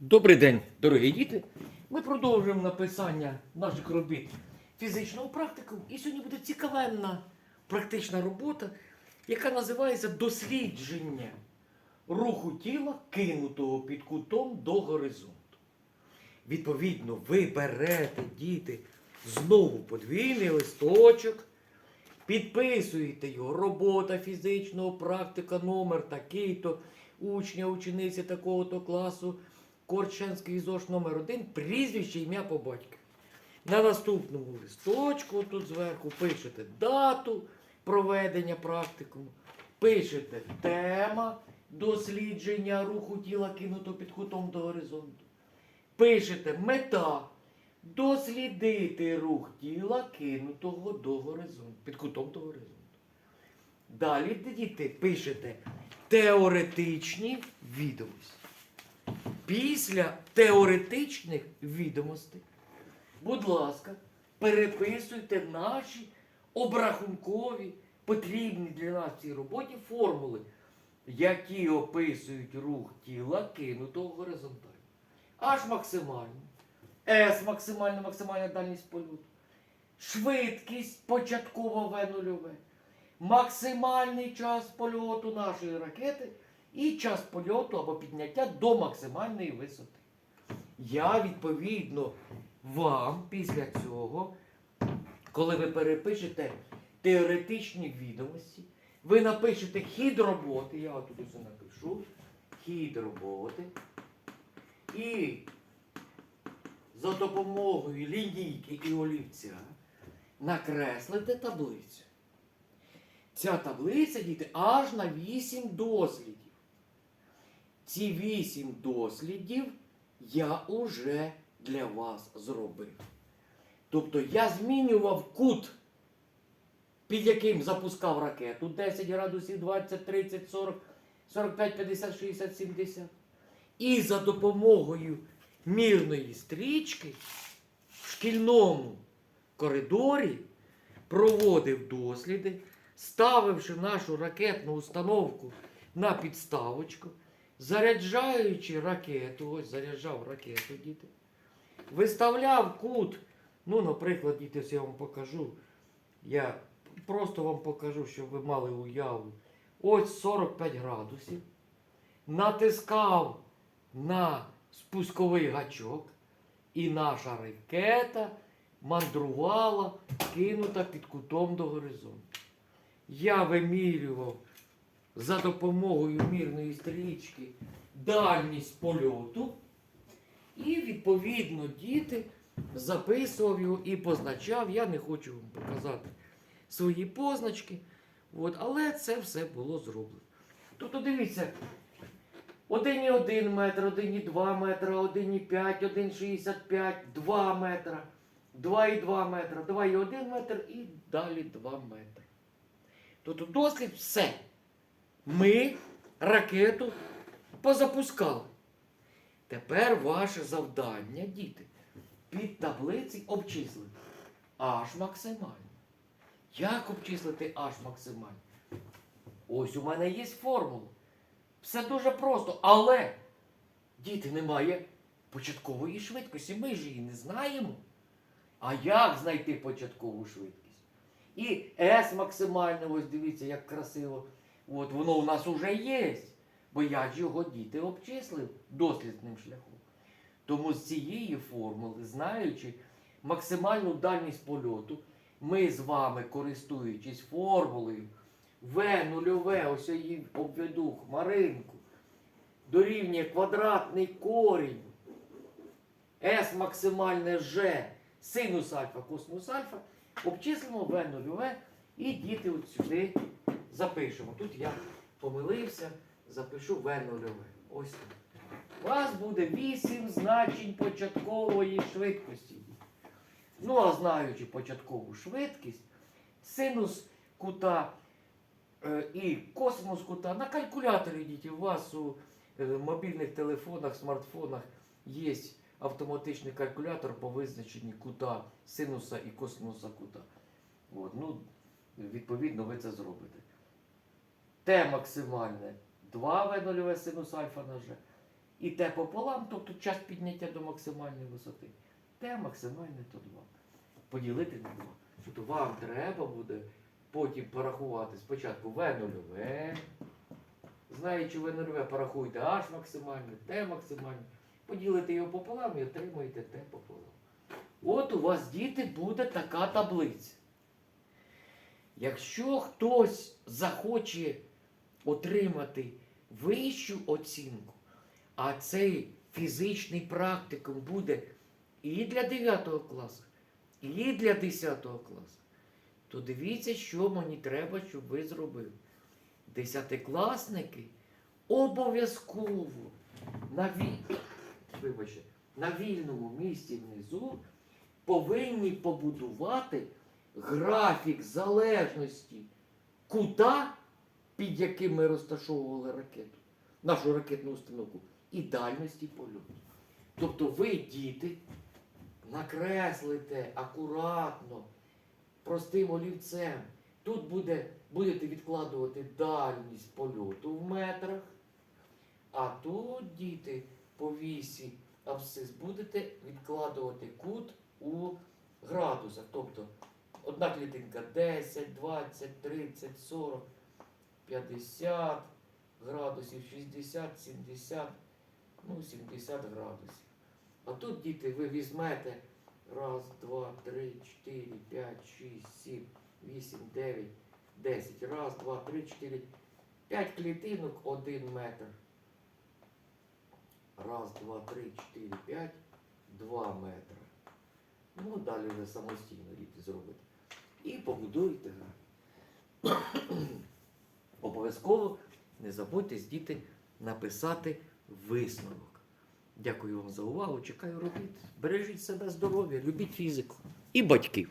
Добрий день, дорогі діти. Ми продовжуємо написання наших робіт фізичного практику. І сьогодні буде цікавенна практична робота, яка називається дослідження руху тіла, кинутого під кутом до горизонту. Відповідно, ви берете, діти, знову подвійний листочок, підписуєте його робота фізичного практика, номер такий-то, учня, учениці такого-то класу. Корченський ЗОЖ номер 1 прізвище, ім'я по батькові. На наступному листочку тут зверху пишете дату проведення практикуму, пишете тема дослідження руху тіла кинуто під кутом до горизонту. Пишете мета дослідити рух тіла кинутого до горизонту, під кутом до горизонту. Далі, діти, пишете теоретичні відомості. Після теоретичних відомостей, будь ласка, переписуйте наші обрахункові, потрібні для нас в цій роботі формули, які описують рух тіла кинутого горизонтально. Аж максимально. С максимальна дальність польоту. Швидкість початкова В нульове. Максимальний час польоту нашої ракети і час польоту або підняття до максимальної висоти. Я, відповідно, вам після цього, коли ви перепишете теоретичні відомості, ви напишете хід роботи, я тут усе напишу, хід роботи, і за допомогою лінійки і олівця накреслите таблицю. Ця таблиця, діти, аж на 8 дослідів. Ці 8 дослідів я уже для вас зробив. Тобто я змінював кут, під яким запускав ракету 10 градусів 20, 30, 40, 45, 50, 60, 70. І за допомогою мірної стрічки в шкільному коридорі проводив досліди, ставивши нашу ракетну установку на підставочку, заряджаючи ракету, ось заряджав ракету, діти, виставляв кут, ну, наприклад, діти, я вам покажу, я просто вам покажу, щоб ви мали уяву. Ось 45 градусів. Натискав на спусковий гачок, і наша ракета мандрувала, кинута під кутом до горизонту. Я вимірював за допомогою мірної стрічки дальність польоту. І, відповідно, діти записував його і позначав. Я не хочу вам показати свої позначки. От, але це все було зроблено. Тобто, дивіться, 1,1 метр, 1,2 метра, 1,5, 1,65, 2 метра, 2,2 метра, 2,1 метр і далі 2 метри. Тобто дослід все. Ми ракету позапускали. Тепер ваше завдання, діти, під таблиці обчислити аж максимально. Як обчислити аж максимально? Ось у мене є формула. Все дуже просто, але діти немає початкової швидкості. Ми ж її не знаємо. А як знайти початкову швидкість? І S максимально, ось дивіться, як красиво. От воно у нас вже є. Бо я ж його діти обчислив дослідним шляхом. Тому з цієї формули, знаючи максимальну дальність польоту, ми з вами, користуючись формулою В нульове, ось я її обведу хмаринку, дорівнює квадратний корінь, С максимальне Ж, синус альфа, косинус альфа, обчислимо В нульове і діти от сюди запишемо. Тут я помилився, запишу В нульове. Ось так. У вас буде 8 значень початкової швидкості. Ну, а знаючи початкову швидкість, синус кута е, і косинус кута на калькуляторі діти, у вас у е, мобільних телефонах, смартфонах є автоматичний калькулятор по визначенні кута синуса і косинуса кута. От, ну, відповідно, ви це зробите. Т максимальне 2 В0 синус альфа на Ж. І Т пополам, тобто час підняття до максимальної висоти. Т максимальне то 2. Поділити на 2. Тобто вам треба буде потім порахувати спочатку В нульове. Знаючи В нульове, порахуйте H максимальне, Т максимальне. Поділите його пополам і отримуєте Т пополам. От у вас, діти, буде така таблиця. Якщо хтось захоче отримати вищу оцінку, а цей фізичний практикум буде і для 9 класу, і для 10 класу, то дивіться, що мені треба, щоб ви зробили. Десятикласники обов'язково на, ві... Вибачте, на вільному місці внизу повинні побудувати графік залежності кута, під яким ми розташовували ракету, нашу ракетну установку, і дальності польоту. Тобто ви, діти, накреслите акуратно, простим олівцем. Тут буде, будете відкладувати дальність польоту в метрах, а тут, діти, по вісі абсцис будете відкладувати кут у градусах. Тобто одна клітинка 10, 20, 30, 40, 50 градусів, 60, 70, ну 70 градусів. А тут, діти, ви візьмете раз, два, три, чотири, п'ять, шість, сім, вісім, дев'ять, десять. Раз, два, три, чотири, п'ять клітинок, один метр. Раз, два, три, чотири, п'ять, два метри. Ну, далі вже самостійно діти зробите. І побудуйте гра. Обов'язково не забудьте діти написати висновок. Дякую вам за увагу. Чекаю робіт. Бережіть себе здоров'я, любіть фізику і батьків.